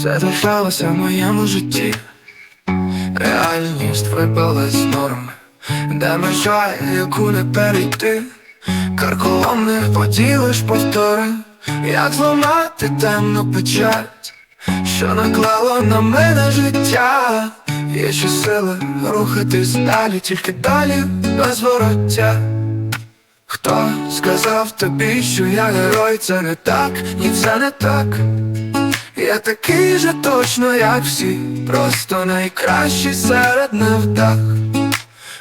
Все залишалося в моєму житті, реальність випала з норми, де межа, яку не перейти, карколомних поділиш повтори, як зламати темну печать, що наклало на мене життя, є ще сили рухатись далі, тільки далі без вороття. Хто сказав тобі, що я герой, це не так, ні, це не так. Я такий же точно, як всі, просто найкращий серед невдах.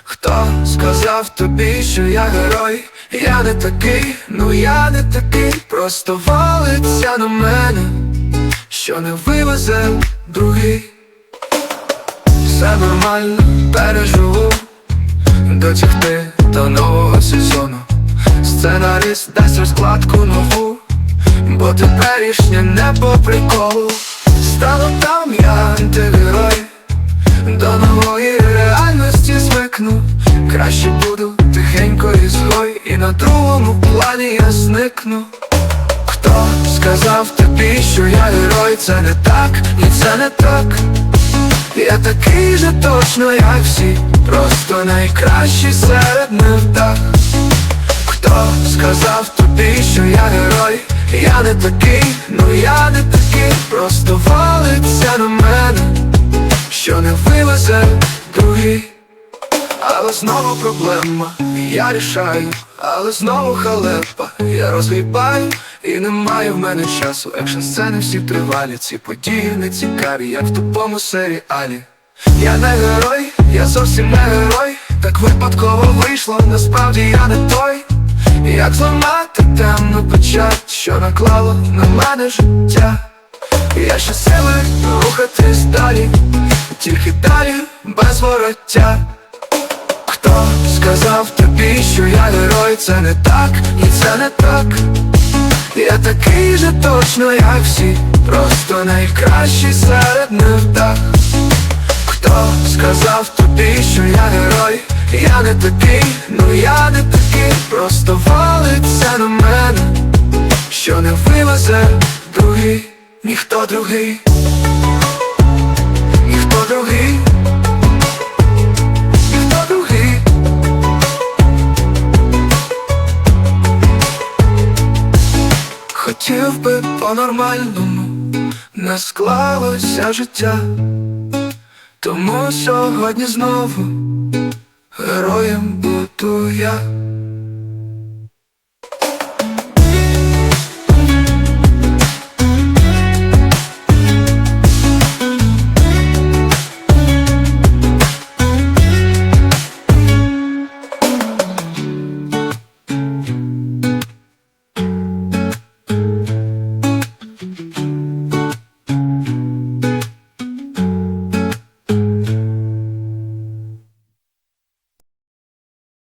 Хто сказав тобі, що я герой? Я не такий, ну я не такий, просто валиться на мене, що не вивезе другий. Все нормально, переживу дотягти до нового сезону. Сценаріст дасть розкладку нову, бо теперішнє не по приколу. Стану там я антигерой, до нової реальності звикну. Краще буду тихенько і злой, і на другому плані я зникну. Хто сказав тобі, що я герой, це не так, ні, це не так. Я такий же точно, як всі, просто найкращий серед невдах. Хто сказав тобі, що я герой? Я не такий, ну я не такий, просто валиться на мене, що не вивезе другий. Але знову проблема, я рішаю, але знову халепа, я розгрібаю і немає в мене часу. Екшн сцени всі тривалі, ці події не цікаві, як в тупому серіалі. Я не герой, я зовсім не герой, так випадково вийшло, насправді я не той. Як зламати темну печать, що наклало на мене життя. Я ще сили рухатись далі, тільки далі без вороття. Хто сказав тобі, що я герой, це не так, і це не так. Я такий же точно, як всі, просто найкращий серед невдах. Хто сказав тобі, що я герой? Я не такий, ну я не такий, просто валиться на мене, що не вивезе другий, ніхто другий, ніхто другий, ніхто другий. Хотів би по-нормальному, не склалося життя. Тому сьогодні знову.